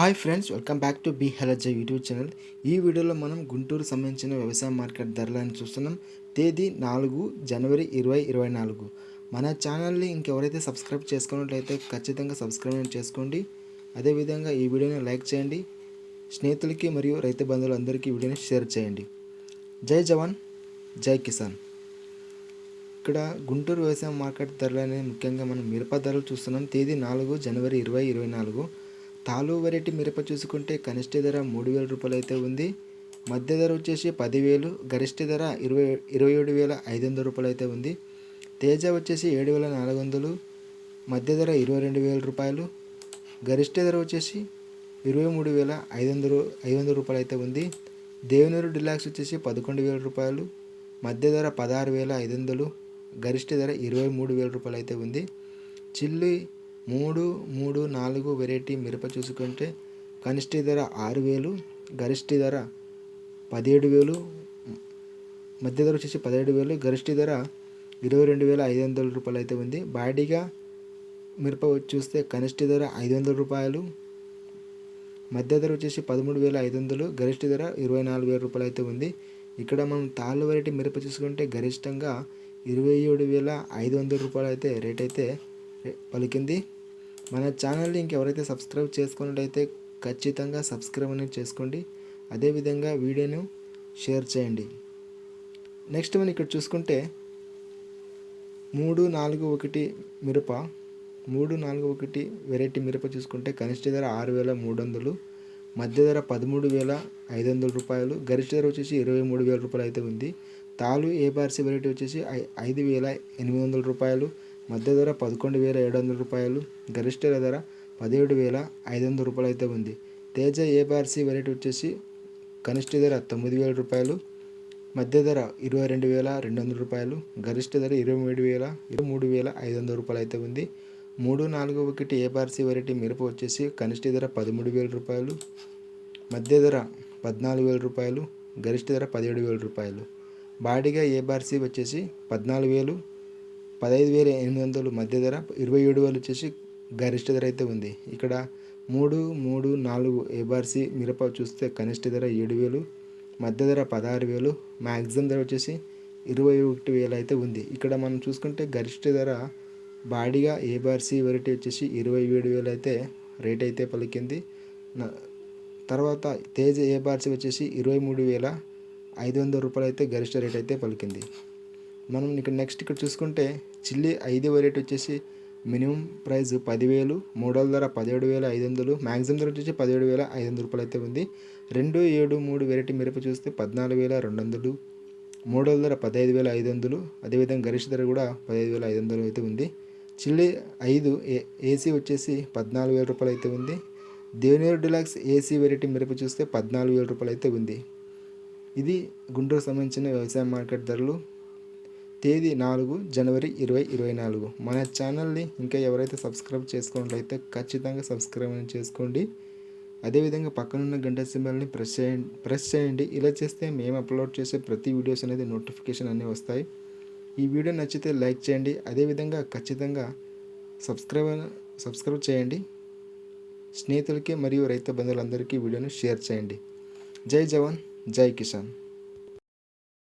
Hi friends welcome back to be హెలజ YouTube channel. ఈ వీడియోలో మనం గుంటూరు సంబంధించిన వ్యవసాయ మార్కెట్ ధరలను చూస్తున్నాం. తేదీ నాలుగు జనవరి ఇరవై ఇరవై నాలుగు. మన ఛానల్ని ఇంకెవరైతే సబ్స్క్రైబ్ చేసుకున్నట్లయితే ఖచ్చితంగా సబ్స్క్రైబ్ చేసుకోండి. అదేవిధంగా ఈ వీడియోని లైక్ చేయండి. స్నేహితులకి మరియు రైతు బంధువులందరికీ ఈ వీడియోని షేర్ చేయండి. జై జవాన్ జై కిసాన్. ఇక్కడ గుంటూరు వ్యవసాయ మార్కెట్ ధరలు అనేది ముఖ్యంగా మనం మిరప ధరలు చూస్తున్నాం. తేదీ నాలుగు జనవరి ఇరవై ఇరవై నాలుగు. తాలు వెరైటీ మిరప చూసుకుంటే కనిష్ట ధర మూడు వేల రూపాయలు అయితే ఉంది. మధ్య ధర వచ్చేసి పదివేలు గరిష్ట ధర ఇరవై ఇరవై ఏడు వేల ఐదు వందల రూపాయలు అయితే ఉంది. తేజ వచ్చేసి ఏడు వేల నాలుగు వందలు మధ్య ధర ఇరవై రెండు వేల రూపాయలు గరిష్ట ధర వచ్చేసి ఇరవై మూడు వేల ఐదు వందలు ఐదు వందల రూపాయలు అయితే ఉంది. దేవనూరు డిలాక్స్ వచ్చేసి పదకొండు వేల రూపాయలు మధ్య ధర పదహారు వేల ఐదు వందలు గరిష్ట ధర ఇరవై మూడు వేల రూపాయలు అయితే ఉంది. చిల్లి మూడు మూడు నాలుగు వెరైటీ మిరప చూసుకుంటే కనిష్ట ధర ఆరు వేలు గరిష్ట ధర పదిహేడు వేలు మధ్య ధర వచ్చేసి పదిహేడు వేలు గరిష్ట ధర ఇరవై రెండు వేల ఐదు వందల రూపాయలు అయితే ఉంది. బాడీగా మిరప చూస్తే కనిష్ట ధర ఐదు వందల రూపాయలు మధ్య ధర వచ్చేసి పదమూడు వేల ఐదు వందలు గరిష్ట ధర ఇరవై నాలుగు వేల రూపాయలు అయితే ఉంది. ఇక్కడ మనం తాళ్ళు వెరైటీ మిరప చూసుకుంటే గరిష్టంగా ఇరవై ఏడు వేల ఐదు వందల రూపాయలు అయితే రేట్ అయితే పలికింది. మన ఛానల్ని ఇంకెవరైతే సబ్స్క్రైబ్ చేసుకున్నట్టయితే ఖచ్చితంగా సబ్స్క్రైబ్ అనేది చేసుకోండి. అదేవిధంగా వీడియోను షేర్ చేయండి. నెక్స్ట్ మనం ఇక్కడ చూసుకుంటే మూడు నాలుగు ఒకటి మిరప మూడు నాలుగు ఒకటి వెరైటీ మిరప చూసుకుంటే కనిష్ట ధర ఆరు వేల మూడు వందలు మధ్య ధర పదమూడు వేల ఐదు వందల రూపాయలు గరిష్ట ధర వచ్చేసి ఇరవై మూడు వేల రూపాయలు అయితే ఉంది. తాలు ఏబార్సీ వెరైటీ వచ్చేసి ఐ ఐదు వేల ఎనిమిది వందల రూపాయలు మధ్య ధర పదకొండు వేల ఏడు వందల రూపాయలు గరిష్ట ధర పదిహేడు వేల ఐదు వందల రూపాయలు అయితే ఉంది. తేజ ఏ వెరైటీ వచ్చేసి కనిష్ట ధర తొమ్మిది వేల రూపాయలు మధ్య ధర ఇరవై రెండు వేల రెండు వందల రూపాయలు గరిష్ట ధర ఇరవై మూడు వేల ఇరవై మూడు వేల ఐదు వందల రూపాయలు అయితే ఉంది. మూడు నాలుగు ఒకటి ఏ వెరైటీ మిరప వచ్చేసి కనిష్ట ధర పదమూడు వేల రూపాయలు మధ్య ధర పద్నాలుగు వేల రూపాయలు గరిష్ట ధర పదిహేడు వేల రూపాయలు. బాడీగా ఏ వచ్చేసి పద్నాలుగు వేలు పదహైదు వేల ఎనిమిది వందలు మధ్య ధర ఇరవై ఏడు వేలు వచ్చేసి గరిష్ట ధర అయితే ఉంది. ఇక్కడ మూడు మూడు నాలుగు ఏబార్సీ మిరప చూస్తే కనిష్ట ధర ఏడు వేలు మధ్య ధర పదహారు వేలు మ్యాక్సిమం ధర వచ్చేసి ఇరవై ఒకటి వేలు అయితే ఉంది. ఇక్కడ మనం చూసుకుంటే గరిష్ట ధర బాడీగా ఏబార్సీ వెరైటీ వచ్చేసి ఇరవై ఏడు వేలు అయితే రేట్ అయితే పలికింది. తర్వాత తేజ ఏబార్సీ వచ్చేసి ఇరవై మూడు వేల ఐదు వందల రూపాయలు అయితే గరిష్ట రేట్ అయితే పలికింది. మనం ఇక్కడ నెక్స్ట్ ఇక్కడ చూసుకుంటే చిల్లీ ఐదు వెరైటీ వచ్చేసి మినిమం ప్రైస్ పదివేలు మూడోల ధర పదిహేడు వేల ఐదు వందలు మ్యాక్సిమం ధర వచ్చేసి పదిహేడు వేల ఐదు వందల రూపాయలు అయితే ఉంది. రెండు ఏడు మూడు వెరైటీ మిరప చూస్తే పద్నాలుగు వేల రెండు వందలు మూడోల ధర పదహైదు వేల ఐదు వందలు అదేవిధంగా గరిష్ట ధర కూడా పదహైదు వేల ఐదు వందలు అయితే ఉంది. చిల్లీ ఐదు ఏ ఏసీ వచ్చేసి పద్నాలుగు వేల రూపాయలు అయితే ఉంది. దేవనేరు డిలాక్స్ ఏసీ వెరైటీ మిరప చూస్తే పద్నాలుగు వేల రూపాయలు అయితే ఉంది. ఇది గుంటూరు సంబంధించిన వ్యవసాయ మార్కెట్ ధరలు. తేదీ నాలుగు జనవరి ఇరవై ఇరవై నాలుగు. మన ఛానల్ని ఇంకా ఎవరైతే సబ్స్క్రైబ్ చేసుకున్నట్లయితే ఖచ్చితంగా సబ్స్క్రైబ్ చేసుకోండి. అదేవిధంగా పక్కనున్న గంట సింబల్ని ప్రెస్ చేయండి ప్రెస్ చేయండి. ఇలా చేస్తే మేము అప్లోడ్ చేసే ప్రతి వీడియోస్ అనేది నోటిఫికేషన్ అన్నీ వస్తాయి. ఈ వీడియో నచ్చితే లైక్ చేయండి. అదేవిధంగా ఖచ్చితంగా సబ్స్క్రైబ్ సబ్స్క్రైబ్ చేయండి. స్నేహితులకి మరియు రైతు బంధువులందరికీ వీడియోను షేర్ చేయండి. జై జవాన్ జై కిసాన్.